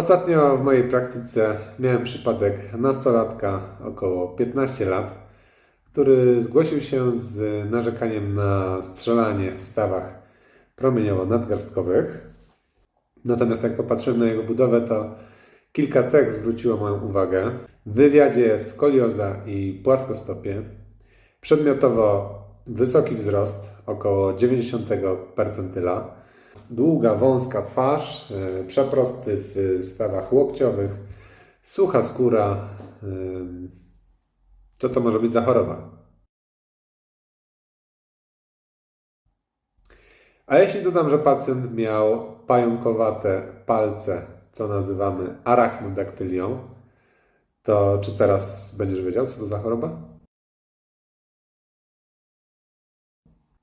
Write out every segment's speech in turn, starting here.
Ostatnio w mojej praktyce miałem przypadek nastolatka, około 15 lat, który zgłosił się z narzekaniem na strzelanie w stawach promieniowo-nadgarstkowych. Natomiast jak popatrzyłem na jego budowę, to kilka cech zwróciło moją uwagę. W wywiadzie skolioza i płaskostopie. Przedmiotowo wysoki wzrost, około 90 percentyla. Długa, wąska twarz, e, przeprosty w stawach łokciowych, sucha skóra. Ym, Co to może być za choroba? A jeśli dodam, że pacjent miał pająkowate palce, co nazywamy arachnodaktylią, to czy teraz będziesz wiedział, co to za choroba?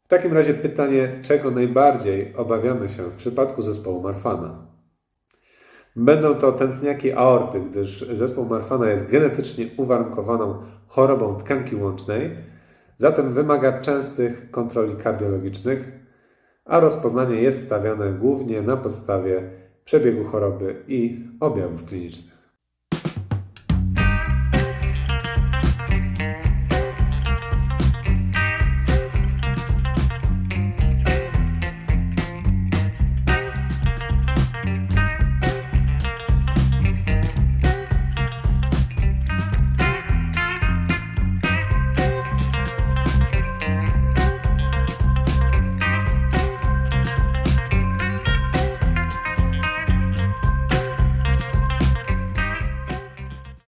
W takim razie pytanie, czego najbardziej obawiamy się w przypadku zespołu Marfana? Będą to tętniaki aorty, gdyż zespół Marfana jest genetycznie uwarunkowaną chorobą tkanki łącznej, zatem wymaga częstych kontroli kardiologicznych, a rozpoznanie jest stawiane głównie na podstawie przebiegu choroby i objawów klinicznych.